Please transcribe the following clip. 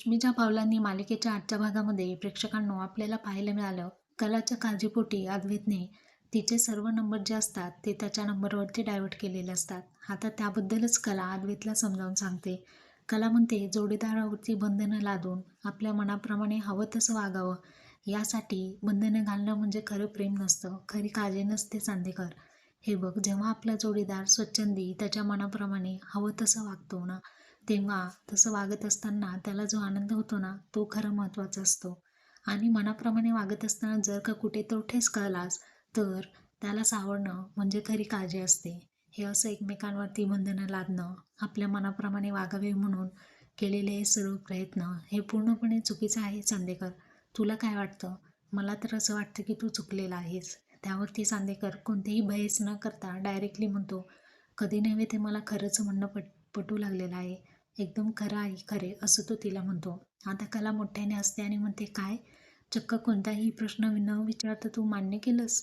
लक्ष्मीच्या पावलांनी मालिकेच्या आजच्या भागामध्ये प्रेक्षकांनो आपल्याला पाहायला मिळालं कलाच्या काळजीपोटी अद्वैतने तिचे सर्व नंबर जे असतात ते त्याच्या नंबरवरती डायव्हर्ट केलेले असतात. आता त्याबद्दलच कला अद्वैतला समजावून सांगते. कला म्हणते जोडीदारावरती बंधनं लादून आपल्या मनाप्रमाणे हवं तसं वागावं. यासाठी बंधनं घालणं म्हणजे खरं प्रेम नसतं. खरी काळजी नसते चांदेकर. हे बघ जेव्हा आपला जोडीदार स्वच्छंदी त्याच्या मनाप्रमाणे हवं तसं वागतो ना तेव्हा तसं वागत असताना त्याला जो आनंद होतो ना तो खरं महत्त्वाचा असतो. आणि मनाप्रमाणे वागत असताना जर का कुठे तो ठेस कळलास तर त्याला सावरणं म्हणजे खरी काळजी असते. हे असं एकमेकांवरती बंधनं लादणं आपल्या मनाप्रमाणे वागावे म्हणून केलेले हे सर्व प्रयत्न हे पूर्णपणे चुकीचं आहे चांदेकर. तुला काय वाटतं? मला तर असं वाटतं की तू चुकलेला आहेस. त्यावरती चांदेकर कोणतेही बहेस न करता डायरेक्टली म्हणतो कधी नव्हे ते मला खरंच म्हणणं पट पटू लागलेलं आहे. एकदम खरं आहे खरे असं तो तिला म्हणतो. आता कला मोठ्याने असते आणि म्हणते काय? चक्क कोणताही प्रश्न न विचारता तू मान्य केलंस?